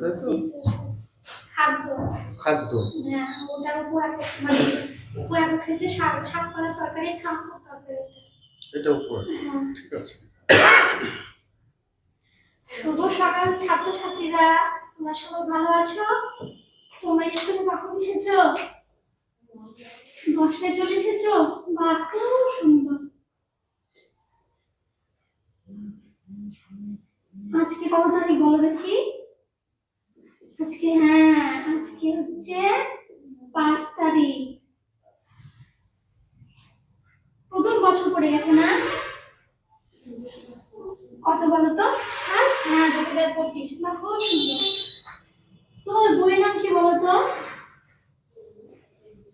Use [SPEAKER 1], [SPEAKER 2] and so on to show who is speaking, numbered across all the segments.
[SPEAKER 1] তাই তো?
[SPEAKER 2] খাদ্য।
[SPEAKER 1] খাদ্য।
[SPEAKER 2] হ্যাঁ ওটার উপর মানে একটা খেয়েছে শাক শাক পাতার তরকারি খাম তরকারি।
[SPEAKER 1] এটা উপরে
[SPEAKER 2] হ্যাঁ।
[SPEAKER 1] ঠিক আছে।
[SPEAKER 2] শুভ সকাল ছাত্রছাত্রীরা। তোমরা সবাই ভালো আছো? তোমরা স্কুলে কখন এসেছ? দশটায় চলে এসেছ? বা খুব সুন্দর। আজকে কত তারিখ বলো দেখি? আজকে হ্যাঁ আজকে হচ্ছে পাঁচ তারিখ। প্রথম বছর পড়ে গেছে না? কত বলো তো হ্যাঁ দু হাজার পঁচিশ। বা খুব সুন্দর। তোমার বইয়ের নাম কি বলো তো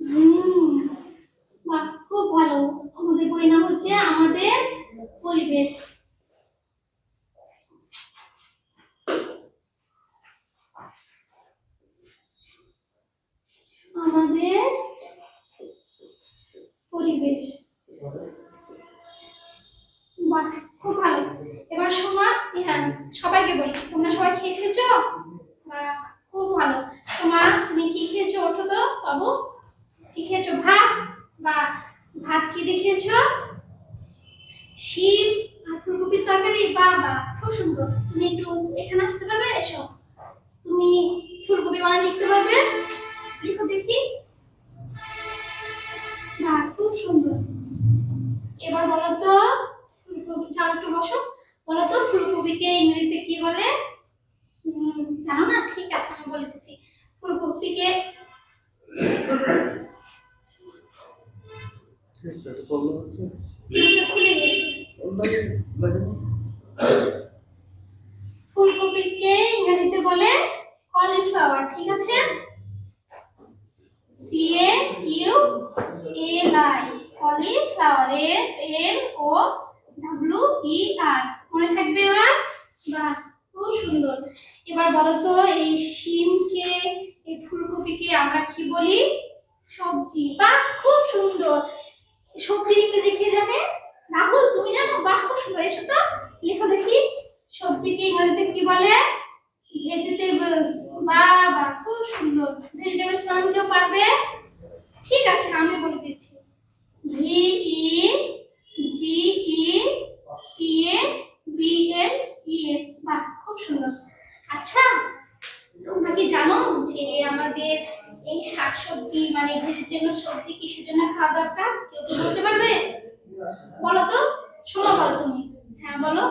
[SPEAKER 2] হুম খুব ভালো। আমাদের বইয়ের নাম হচ্ছে আমাদের পরিবেশ। আমাদের পরিবেশ। বাহ, খুব ভালো। এবার শোনা হ্যাঁ সবাইকে বলি, তোমরা সবাই খেয়ে এসেছ? খুব ভালো। তোমা তুমি কি খেয়েছো ওঠো তো বাবু? কি খেয়েছো, ভাত? বা ভাত কি দিয়ে খেয়েছো? শিম আর ফুলকপির তরকারি? বা বা খুব সুন্দর। তুমি একটু এখানে আসতে পারবে? এসো। তুমি ফুলকপি মানে লিখতে পারবে? লিখো দেখি। বলে? জানো না? ঠিক আছে আমি বলে দিচ্ছি। ফুলকপিকে
[SPEAKER 1] প্রবলেম
[SPEAKER 2] খুলে গেছে
[SPEAKER 1] লাগে লাগে
[SPEAKER 2] ফুলকপিকে ইংরেজিতে বলে কলিফ্লাওয়ার ঠিক আছে C A U L I cauliflower F L O W E R মনে থাকবে এবার বাহ, খুব সুন্দর। এবার বলো তো এই শিমকে, এই ফুলকপিকে আমরা কি বলি? সবজি। বাহ, খুব সুন্দর। সবজির ইংরেজি কে জানে রাহুল, তুমি জানো? বাহ, খুব সুন্দর। এসো তো, লেখো দেখি। সবজিকে ইংরেজিতে কি বলে? ভেজিটেবলস বাহ বাহ, খুব সুন্দর। ভেজিটেবলস বানান কেউ পারবে? ঠিক আছে, আমি বলে দিচ্ছি। V E G E T A B L E S, খুব সুন্দর। আচ্ছা তোমরা কি জানো যে আমাদের এই শাকসবজি মানে ভেজিটেবল সবজি কিসের জন্য খাওয়া দরকার? কেউ কি বলতে পারবে? বলো তো, শোনো বলো তুমি। হ্যাঁ বলো।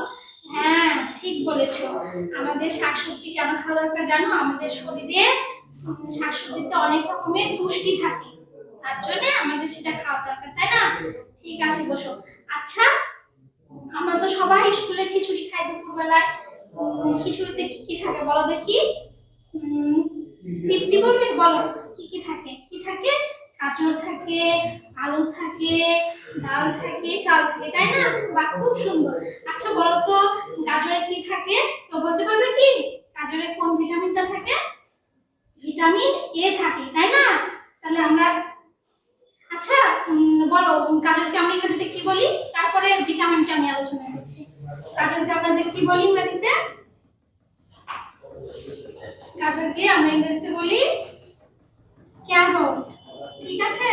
[SPEAKER 2] হ্যাঁ ঠিক বলেছ। আমাদের শাকসবজি কেন খাওয়া দরকার জানো? আমাদের শরীরে শাকসবজিতে অনেক রকমের পুষ্টি থাকে। তার জন্য আমাদের সেটা খাওয়া দরকার, তাই না? ঠিক আছে, বসো। আচ্ছা আমরা তো সবাই স্কুলে খিচুড়ি খাই দুপুরবেলায় খিচুড়িতে কি কি থাকে বলো দেখি? তৃপ্তি বলবে? বলো, কি কি থাকে? কি থাকে? গাজর থাকে, আলু থাকে, ডাল থাকে, চাল থাকে, তাই না? বা খুব সুন্দর। আচ্ছা বলো তো, গাজরে কি থাকে? তো বলতে পারবে কি? গাজরে কোন ভিটামিনটা থাকে? ভিটামিন এ থাকে, তাই না? তাহলে আমরা আচ্ছা বলো, গাজরকে আমরা ইংরেজিতে কি বলি? তারপরে ভিটামিনটা নিয়ে আলোচনা করছি। গাজরকে আমরা যে বলি ইংরেজিতে? গাজরকে আমরা ইংরেজিতে বলি ক্যারট। ঠিক আছে?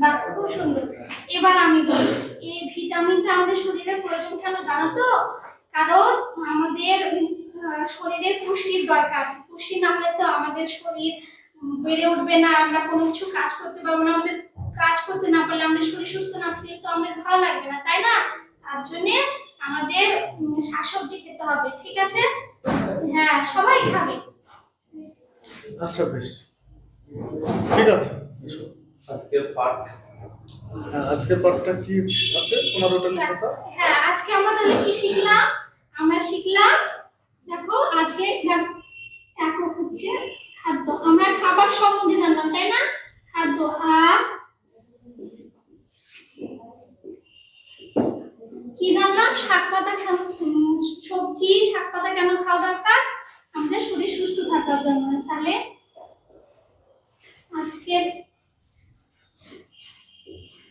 [SPEAKER 2] বাহ, খুব সুন্দর। এবার আমি বলি, এই ভিটামিনটা আমাদের শরীরের প্রয়োজন কেন জানো তো? কারণ আমাদের শরীরের পুষ্টির দরকার। পুষ্টি না হলে তো আমাদের শরীর বেড়ে উঠবে না, আমরা কোনো কিছু কাজ করতে পারব না, আমাদের কাজ করতে না পারলে আমাদের শরীর সুস্থ না থাকলে তো আমাদের ভালো লাগবে না তাই না? তার জন্য আমাদের শাকসবজি খেতে হবে ঠিক আছে? হ্যাঁ সবাই খাবে।
[SPEAKER 1] আচ্ছা বেশ। ঠিক আছে এসো।
[SPEAKER 3] আজকের পাঠ
[SPEAKER 1] হ্যাঁ, আজকের পাঠটা কি আছে? তোমার ওটা দাও
[SPEAKER 2] হ্যাঁ আজকে আমরা তাহলে কি শিখলাম? আমরা শিখলাম দেখো আজকে দেখ- একক হচ্ছে খাদ্য। আমরা খাবার সম্বন্ধে জানলাম তাই না? খাদ্য আর কি জানলাম? শাক পাতা সবজি, শাক পাতা কেন খাওয়া দরকার? আমাদের শরীর সুস্থ থাকার জন্য। তাহলে আজকে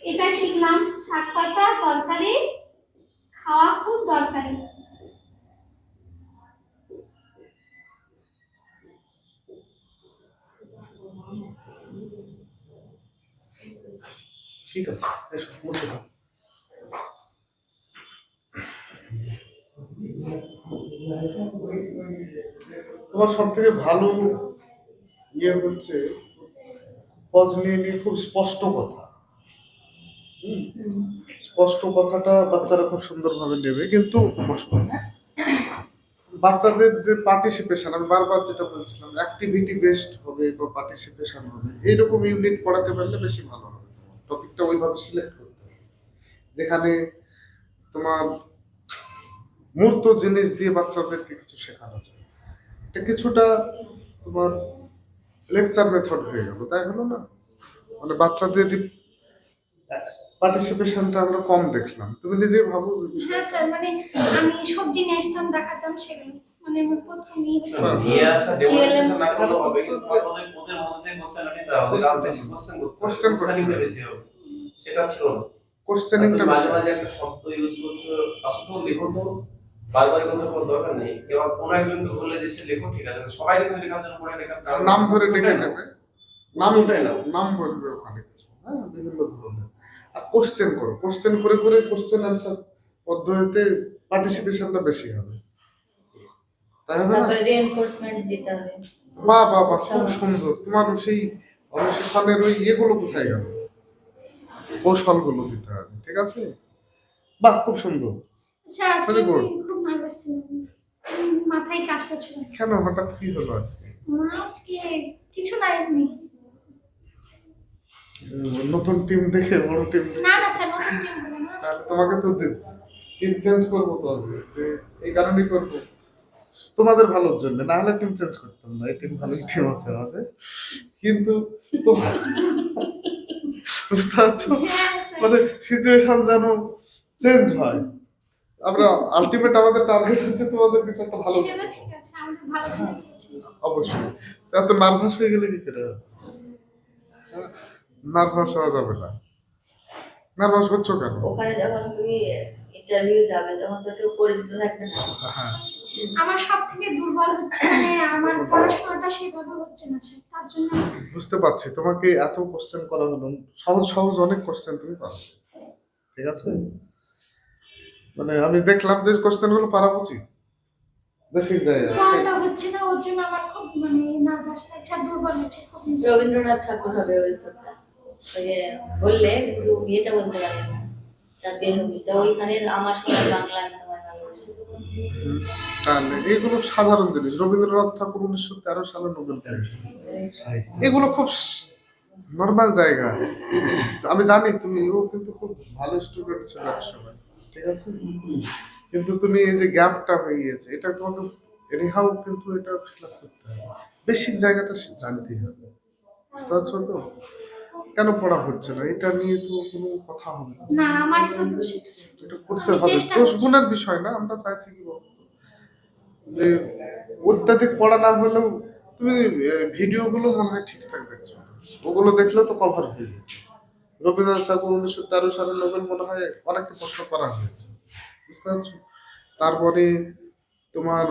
[SPEAKER 2] এটা শিখলাম। শাক পাতা, তরকারি খাওয়া খুব দরকারি।
[SPEAKER 1] ঠিক আছে তোমার সব থেকে ভালো ইয়ে হচ্ছে খুব স্পষ্ট কথা। স্পষ্ট কথাটা বাচ্চারা খুব সুন্দরভাবে নেবে, কিন্তু বাচ্চাদের যে পার্টিসিপেশন আমি বারবার যেটা বলছিলাম অ্যাক্টিভিটি বেসড হবে বা পার্টিসিপেশন হবে, এইরকম ইউনিট পড়াতে পারলে বেশি ভালো হবে। টপিকটা ওইভাবে সিলেক্ট করতে হবে। যেখানে তোমার মূর্ত জিনিস দিয়ে বাচ্চাদেরকে কিছু শেখানো যায়। এটা কিছুটা তোমার লেকচার মেথড হয়ে গেল তাই হলো না? মানে বাচ্চাদের পার্টিসিপেশনটা আমরা কম দেখলাম। তুমি নিজে ভাবো
[SPEAKER 2] হ্যাঁ স্যার মানে আমি সবজি নিয়ে আসতাম দেখাতাম সেগুলো। মানে আমার প্রথমেই হচ্ছে
[SPEAKER 1] আচ্ছা।
[SPEAKER 3] নিয়ে আসা ডেমনস্ট্রেশন না করলেও হবে কিন্তু ওদের ওদের মধ্যে কোশ্চেন নিতে হবে ওদের কোশ্চেন করতে বেশি হবে। সেটা ছিল না।
[SPEAKER 1] কোশ্চেনিংটা
[SPEAKER 3] মাঝে মাঝে একটা শব্দ ইউজ করছ আসলে লেখো তো। বারবার কথা কোনো দরকার নেই। কেবল কোনো একজনকে বললে যে সে লেখো ঠিক আছে সবাইকে তুমি লেখার জন্য পড়ে লেখার কারণ-
[SPEAKER 1] নাম ধরে লিখে নেবে। নাম
[SPEAKER 3] ওটাই না।
[SPEAKER 1] নাম বলবে ওখানে কিছু। হ্যাঁ বিভিন্ন ধরনের আর কোশ্চেন করো। কোশ্চেন করে করে কোশ্চেন আনসার পদ্ধতিতে পার্টিসিপেশনটা বেশি হবে। তাই হবে না?
[SPEAKER 4] তারপরে দিতে হবে।
[SPEAKER 1] বাহ বাহ বাহ খুব সুন্দর। তোমার সেই অনুশীলনের ওই ইয়েগুলো কোথায় গেল? কৌশলগুলো দিতে হবে ঠিক আছে? বাহ খুব সুন্দর।
[SPEAKER 2] আজকে নার্ভাস ছিলাম। মাথায় কাজ করছিল।
[SPEAKER 1] কেন? হঠাৎ কি হলো আজকে?
[SPEAKER 2] আজকে কিছু না এমনি
[SPEAKER 1] নতুন টিম দেখে বড় টিম
[SPEAKER 2] না না স্যার নতুন টিম বলে না।
[SPEAKER 1] তোমাকে তো টিম চেঞ্জ করব তো এই কারণেই করব। তোমাদের ভালোর জন্য না হলে টিম চেঞ্জ করতাম না। এই টিম ভালো টিম আছে আমাদের। কিন্তু তোমার বুঝতে পারছ?
[SPEAKER 2] হ্যাঁ
[SPEAKER 1] মানে সিচুয়েশন যেন চেঞ্জ হয়। আমরা আলটিমেট আমাদের টার্গেট হচ্ছে তোমাদের কিছু একটা ভালো
[SPEAKER 2] সেটা ঠিক আছে আমাদের ভালো
[SPEAKER 1] অবশ্যই। এত নার্ভাস হয়ে গেলে কি করে? নার্ভাস হওয়া যাবে না। নার্ভাস হচ্ছ কেন?
[SPEAKER 4] ওখানে যখন তুমি ইন্টারভিউ যাবে তখন তো কেউ পরিচিত থাকবে না।
[SPEAKER 1] হ্যাঁ।
[SPEAKER 2] আমার সব থেকে দুর্বল হচ্ছে মানে আমার পড়াশোনাটা সেভাবে হচ্ছে না স্যার তার জন্য
[SPEAKER 1] বুঝতে পারছি। তোমাকে এত কোশ্চেন করা হলো। সহজ সহজ অনেক কোশ্চেন তুমি পারো। ঠিক আছে? মানে আমি দেখলাম যে কোশ্চেনগুলো পারা উচিত। বেসিক জায়গা
[SPEAKER 2] পড়াটা হচ্ছে না ওর জন্য আমার খুব মানে নার্ভাস লাগছে আর দুর্বল লাগছে খুব
[SPEAKER 4] রবীন্দ্রনাথ ঠাকুর হবে ওই উত্তরটা ওই বললে কিন্তু ইয়েটা বলতে পারবে না জাতীয় সঙ্গীতটা আমার সোনার বাংলা আমি তোমায় ভালোবাসি।
[SPEAKER 1] তাহলে এগুলো সাধারণ জিনিস। রবীন্দ্রনাথ ঠাকুর উনিশশো তেরো সালে নোবেল পেয়েছেন এগুলো খুব নর্মাল জায়গা। আমি জানি তুমি ও কিন্তু খুব ভালো স্টুডেন্ট ছিল এক সময়। ঠিক আছে? কিন্তু তুমি এই যে গ্যাপটা হয়ে গিয়েছে এটা তোমাকে এনিহাও কিন্তু এটা ফিল আপ করতে হবে। বেসিক জায়গাটা জানতেই হবে। বুঝতে পারছ তো? কেন পড়া হচ্ছে না? এটা নিয়ে তো কোনো কথা হবে না।
[SPEAKER 2] আমারই তো দোষ। এটা।
[SPEAKER 1] করতে হবে। দোষ গুণের বিষয় না আমরা চাইছি কি বলতো যে অত্যাধিক পড়া না হলেও তুমি ভিডিও গুলো মনে হয় ঠিকঠাক দেখছ। ওগুলো দেখলেও তো কভার হয়ে যায় রবীন্দ্রনাথ ঠাকুর উনিশশো তেরো সালে নোবেল মনে হয় অনেককে প্রশ্ন করা হয়েছে। বুঝতে পারছ? তারপরে তোমার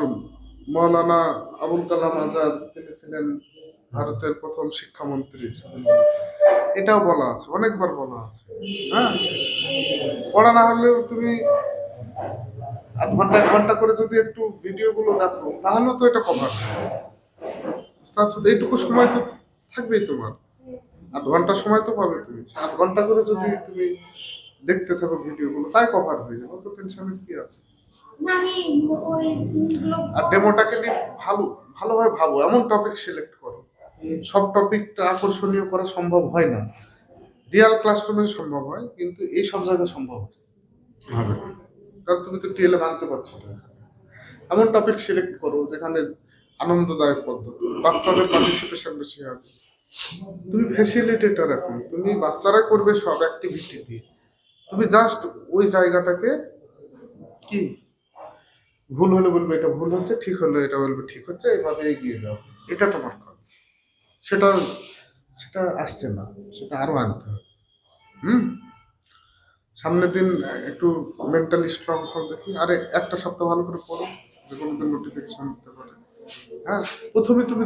[SPEAKER 1] মৌলানা আবুল কালাম আজাদ, তিনি ছিলেন ভারতের প্রথম শিক্ষামন্ত্রী। এটাও বলা আছে, অনেকবার বলা আছে। হ্যাঁ? পড়া না হলেও তুমি আধ ঘণ্টা, এক ঘণ্টা করে যদি একটু ভিডিও গুলো দেখো, তাহলেও তো এটা কভার বুঝতে পারছ? এইটুকু সময় তো থাকবেই তোমার। আধ ঘণ্টা সময় তো পাবে তুমি। সে আধ ঘণ্টা করে যদি তুমি দেখতে থাকো ভিডিও গুলো তাই কভার হয়ে যাবে। তো টেনশনের কি আছে?
[SPEAKER 2] না আমি ওই গুলো
[SPEAKER 1] আর ডেমোটাকে নিয়ে ভালো ভালোভাবে ভাবো। এমন টপিক সিলেক্ট করো। সব টপিকটা আকর্ষণীয় করা সম্ভব হয় না। রিয়াল ক্লাসরুমে সম্ভব হয় কিন্তু এই সব জায়গায় সম্ভব হবে। কারণ তুমি তো টিএলএ মানতে পারছ না এমন টপিক সিলেক্ট করো যেখানে আনন্দদায়ক পদ্ধতি বাচ্চাদের পার্টিসিপেশন বেশি হবে। তুমি ফ্যাসিলিটেটর এখন। তুমি বাচ্চারা করবে সব অ্যাক্টিভিটি দিয়ে। তুমি জাস্ট ওই জায়গাটাকে কি? ভুল হলে বলবে, এটা ভুল হচ্ছে, ঠিক হলে এটা বলবে, ঠিক হচ্ছে এইভাবে এগিয়ে যাও। এটা তোমার কাজ। সেটা সেটা আসছে না, সেটা আরও আনতে হবে। হুম? সামনের দিন একটু মেন্টালি স্ট্রং হও দেখি। আরে, একটা সপ্তাহ ভালো করে পড়ো, যে কোনো দিন নোটিফিকেশন দিতে পারে। হ্যাঁ? প্রথমে তুমি